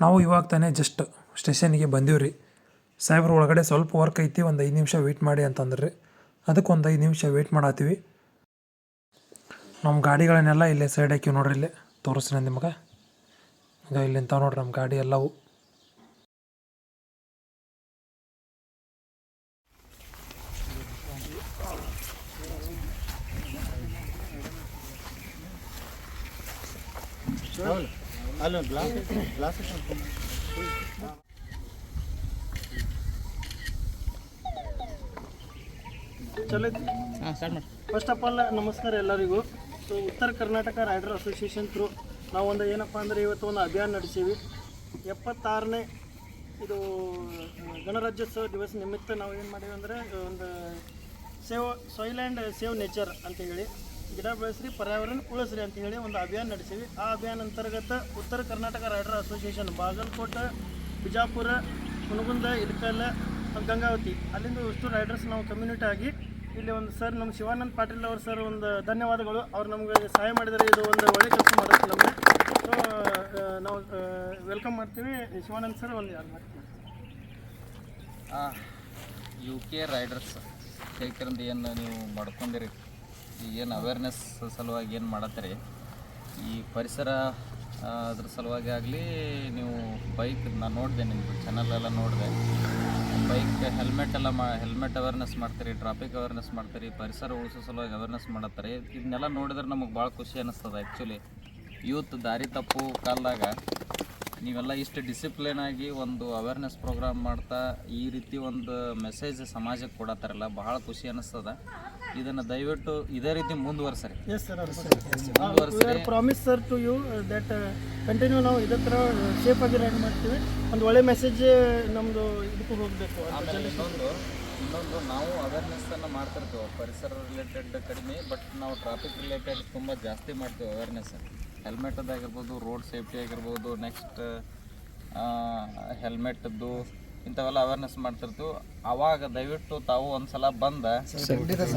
ನಾವು ಇವಾಗ ತಾನೇ ಜಸ್ಟ್ ಸ್ಟೇಷನಿಗೆ ಬಂದೀವಿ ರೀ. ಸಾಹೇಬ್ರ ಒಳಗಡೆ ಸ್ವಲ್ಪ ವರ್ಕ್ ಐತಿ, ಒಂದು ಐದು ನಿಮಿಷ ವೆಯ್ಟ್ ಮಾಡಿ ಅಂತಂದ್ರೆ. ಅದಕ್ಕೆ ಒಂದು ಐದು ನಿಮಿಷ ವೆಯ್ಟ್ ಮಾಡತ್ತೀವಿ ನಮ್ಮ ಗಾಡಿಗಳನ್ನೆಲ್ಲ ಇಲ್ಲೇ ಸೈಡ್ ಹಾಕಿವಿ ನೋಡ್ರಿ ಇಲ್ಲೇ. ತೋರಿಸ್ತೀನಿ ನಿಮಗೆ. ಈಗ ಇಲ್ಲಿ ನಿಂತಾವ ನೋಡ್ರಿ ನಮ್ಮ ಗಾಡಿ ಎಲ್ಲವು. ಅಲ್ಲ ಗ್ಲಾಸ್ ಗ್ಲಾಸ್ ಚಲೋ ಫಸ್ಟ್ ಆಫ್ ಆಲ್ ನಮಸ್ಕಾರ ಎಲ್ಲರಿಗೂ. ಸೊ ಉತ್ತರ ಕರ್ನಾಟಕ ರೈಡರ್ ಅಸೋಸಿಯೇಷನ್ ಥ್ರೂ ನಾವು ಒಂದು ಏನಪ್ಪ ಅಂದರೆ ಇವತ್ತು ಒಂದು ಅಭಿಯಾನ ನಡೆಸೀವಿ. ಎಪ್ಪತ್ತಾರನೇ ಇದು ಗಣರಾಜ್ಯೋತ್ಸವ ದಿವಸ ನಿಮಿತ್ತ ನಾವು ಏನು ಮಾಡೀವಿ ಅಂದರೆ ಒಂದು save soil and save nature ಅಂತ ಹೇಳಿ. ಗಿಡ ಬೆಳೆಸ್ರಿ, ಪರ್ಯಾವರಣ ಉಳಿಸ್ರಿ ಅಂತ ಹೇಳಿ ಒಂದು ಅಭಿಯಾನ ನಡೆಸಿವಿ ಆ ಅಭಿಯಾನ ಅಂತರ್ಗತ ಉತ್ತರ ಕರ್ನಾಟಕ ರೈಡರ್ ಅಸೋಸಿಯೇಷನ್ ಬಾಗಲಕೋಟೆ, ಬಿಜಾಪುರ ಹುನಗುಂದ ಇಳಕಲ್ಲ ಗಂಗಾವತಿ. ಅಲ್ಲಿಂದ ಇಷ್ಟು ರೈಡರ್ಸ್ ನಾವು ಕಮ್ಯುನಿಟಿ ಆಗಿ ಇಲ್ಲಿ ಒಂದು ಸರ್ ನಮ್ಮ ಶಿವಾನಂದ್ ಪಾಟೀಲ್ ಅವರು ಸರ್ ಒಂದು ಧನ್ಯವಾದಗಳು. ಅವ್ರು ನಮಗೆ ಸಹಾಯ ಮಾಡಿದರೆ ಇದು ಒಂದು ಒಳ್ಳೆ ಕೆಲಸ ಮಾಡೋದು ನಮಗೆ. ಸೊ ನಾವು ವೆಲ್ಕಮ್ ಮಾಡ್ತೀವಿ. ಶಿವಾನಂದ್ ಸರ್ ಒಂದು ಯಾರು ಮಾಡ್ತೀವಿ ಯು ಕೆ ರೈಡರ್ಸ್ ಕೈಕರಂದು ಏನು ನೀವು ಮಾಡ್ಕೊಂಡಿರಿ? ಏನು ಅವೇರ್ನೆಸ್ ಸಲುವಾಗಿ ಏನು ಮಾಡತ್ತೀರಿ? ಈ ಪರಿಸರ ಅದ್ರ ಸಲುವಾಗಿ ಆಗಲಿ, ನೀವು ಬೈಕ್ ನಾನು ನೋಡಿದೆ ನಿಮ್ಮದು ಚಾನಲೆಲ್ಲ ನೋಡಿದೆ. ಬೈಕ್ ಹೆಲ್ಮೆಟ್ ಎಲ್ಲ ಮಾ ಹೆಲ್ಮೆಟ್ ಅವೇರ್ನೆಸ್ ಮಾಡ್ತೀರಿ ಟ್ರಾಫಿಕ್ ಅವೇರ್ನೆಸ್ ಮಾಡ್ತೀರಿ, ಪರಿಸರ ಉಳಿಸೋ ಸಲುವಾಗಿ ಅವೇರ್ನೆಸ್ ಮಾಡತ್ತಾರೆ. ಇದನ್ನೆಲ್ಲ ನೋಡಿದ್ರೆ ನಮಗೆ ಭಾಳ ಖುಷಿ ಅನ್ನಿಸ್ತದೆ ಆ್ಯಕ್ಚುಲಿ ಯೂತ್ ದಾರಿ ತಪ್ಪು ಕಾಲದಾಗ ನೀವೆಲ್ಲ ಇಷ್ಟು ಡಿಸಿಪ್ಲಿನ್ ಆಗಿ ಒಂದು ಅವೇರ್ನೆಸ್ ಪ್ರೋಗ್ರಾಮ್ ಮಾಡ್ತಾ ಈ ರೀತಿ ಒಂದು ಮೆಸೇಜ್ ಸಮಾಜಕ್ಕೆ ಕೊಡತ್ತಾರಲ್ಲ ಬಹಳ ಖುಷಿ ಅನಿಸ್ತದ. ಇದನ್ನು ದಯವಿಟ್ಟು ಇದೇ ರೀತಿ ಮುಂದುವರ್ಸ್ರಿ. Yes sir. ಮುಂದುವರ್ಸ್ರಿ. Promise sir to you that continue ನಾವು ಇದೇ ಥರ ಸೇಫ್ ಆಗಿ ರೈಡ್ ಮಾಡ್ತೀವಿ. ಒಂದು ಒಳ್ಳೆ ಮೆಸೇಜ್ ನಮ್ಮದು ಇದಕ್ಕೂ ಹೋಗಬೇಕು. ಆಮೇಲೆ ಇನ್ನೊಂದು ಇನ್ನೊಂದು ನಾವು ಅವೇರ್ನೆಸ್ಸನ್ನು ಮಾಡ್ತಿರ್ತೇವೆ. ಪರಿಸರ ರಿಲೇಟೆಡ್ ಕಡಿಮೆ ಬಟ್ ನಾವು ಟ್ರಾಫಿಕ್ ರಿಲೇಟೆಡ್ ತುಂಬ ಜಾಸ್ತಿ ಮಾಡ್ತೇವೆ ಅವೇರ್ನೆಸ್ ಹೆಲ್ಮೆಟದ್ದಾಗಿರ್ಬೋದು ರೋಡ್ ಸೇಫ್ಟಿ ಆಗಿರ್ಬೋದು ನೆಕ್ಸ್ಟ್ ಹೆಲ್ಮೆಟ್ದು ಇಂಥವೆಲ್ಲ ಅವೇರ್ನೆಸ್ ಮಾಡ್ತಿರ್ತೀವಿ. ಅವಾಗ ದಯವಿಟ್ಟು ತಾವು ಒಂದ್ಸಲ ಬಂದ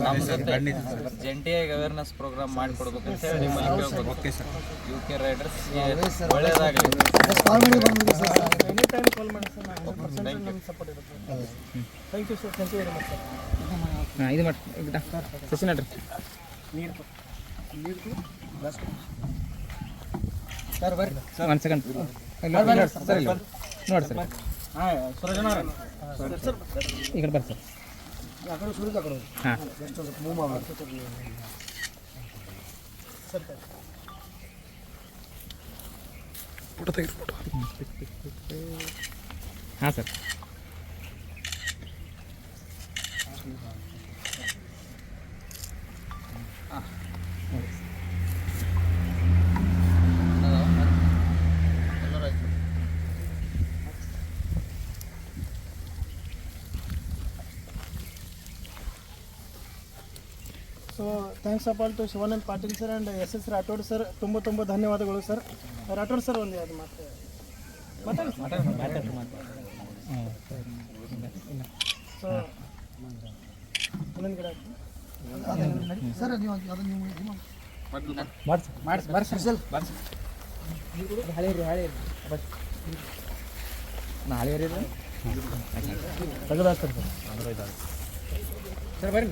ನಮ್ಮ ಜೊತೆ ಜಂಟಿಯಾಗಿ ಅವೇರ್ನೆಸ್ ಪ್ರೋಗ್ರಾಮ್ ಮಾಡಿಕೊಡ್ಬೇಕು ಅಂತ ಹೇಳಿ ನಿಮ್ಮಲ್ಲಿ ಕೇಳ್ಬೋದು ಯು ಕೆ ರೈಡರ್ಸ್ ಒಳ್ಳೇದಾಗಲಿ. ಎನಿ ಟೈಮ್ ಕಾಲ್ ಮಾಡಿ ಸರ್ ನಾವು ಪರ್ಸೆಂಟ್ ಸಪೋರ್ಟ್ ಇರುತ್ತೆ. Thank you sir thank you very sir ಇದು ಮಾಡಿ ಸಸಿ ನಡ್ರಿ ನೀರು ಸರ್ ಬರ್ರಿ. ಒಂದು ಸೆಕೆಂಡ್ ಸರ್ ಇಲ್ಲಿ ನೋಡಿ ಸರ್ ಈ ಕಡೆ ಬರ್ರಿ ಸರ್. ಹಾಂ. ಫೋಟೋ ತೆಗಿರಿ ಫೋಟೋ ಹಾಂ sir. Thanks of all to Shivanand Patil sir and S S Rathod sir ತುಂಬ ತುಂಬ ಧನ್ಯವಾದಗಳು ಸರ್ ರಾಠೋಡ್ ಸರ್ ಒಂದು ಯಾವುದು ಮಾತು ಸೊ ಇನ್ನೊಂದು ಗಿಡ ಹಾಕಿ. ಹಳೆ ರೀ ಹಳೆ ನಾಳೆ ರೀ ಸರ್ ಬರ್ರಿ.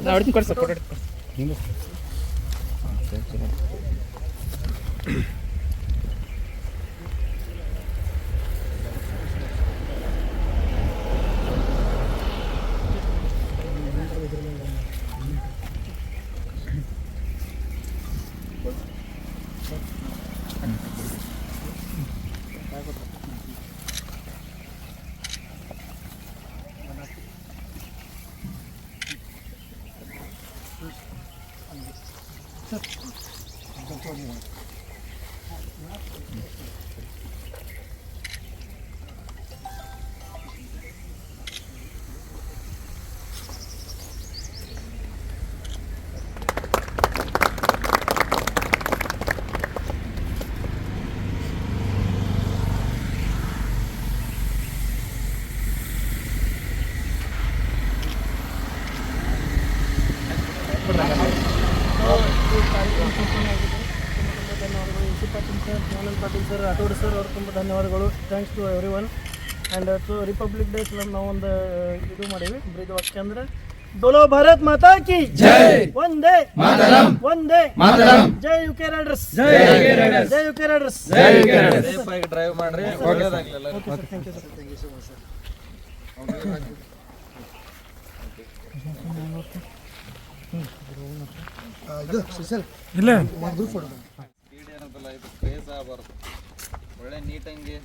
ನಾ ಹೊಡಿತೀನಿ ಕೊಡಿ ಸರ್ ಫೋಟೋ สุดตรงนี้ ರಾಠೋಡ್ ಸರ್ ಅವ್ರು ತುಂಬ ಧನ್ಯವಾದಗಳು. Thanks to everyone and so republic day ನಾವು ಒಂದು ಇದು ಮಾಡೀವಿ ಬ್ರೀದ್ ವಾಕ್ಯ ಅಂದ್ರೆ ಡೊಲೋ ಭಾರತ್ ಮಾತಾ ಕಿ ಜೈ! ಒಂದೇ ಒಂದೇ ಜೈ ಯು ಕೆ ರೈಡರ್ಸ್ ಜೈ ಯು ಕೆ ರೈಡರ್ಸ್ ಸೇಫ್ ಆಗಿ ಡ್ರೈವ್ ಮಾಡ್ರಿ. ಒಳ್ಳೆದಾಗ್ಲಿಲ್ಲ. Okay sir thank you sir thank you so much sir ಇಲ್ಲ. ಸ್ಪೀಡ್ ಏನಂತಲ್ಲ ಇದು ಕ್ರೇಜ್ ಆಗಬಾರ್ದು. ಒಳ್ಳೆ ನೀಟಂಗೆ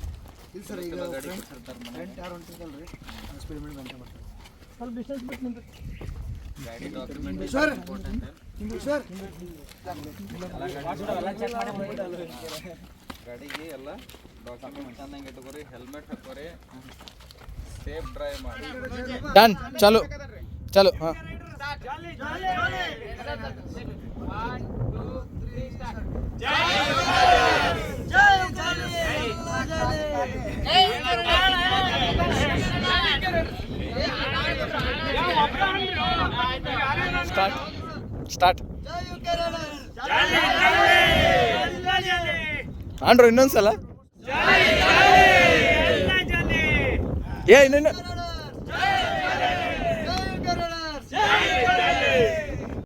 ಸರ್ ಕೊಡ್ಸಿರ್ತಾರೆ ಮನೆಗೆ. ಸ್ವಲ್ಪ ಡಿಸ್ಟೆನ್ಸ್ ಬಿಟ್ಟು ನಿಂತು ಗಾಡಿ ಡಾಕ್ಯುಮೆಂಟೇಶನ್ ಇಂಪಾರ್ಟೆಂಟ್ ಗಾಡಿಗೆ ಎಲ್ಲ ಡಾಕ್ಯುಮೆಂಟ್ ಅಂದಂಗೆ ಇಟ್ಕೋರಿ ಹೆಲ್ಮೆಟ್ ಹಾಕೋರಿ ಸೇಫ್ ಡ್ರೈವ್ ಮಾಡಿ. ಡನ್ ಚಾಲು. ಚಲೋ. ಹಾಂ. ಸ್ಟಾರ್ಟ್ ಸ್ಟಾರ್ಟ್ ಆಂಡ್ರು ಇನ್ನೊಂದ್ಸಲ. ಏ ಇನ್ನೊಂದು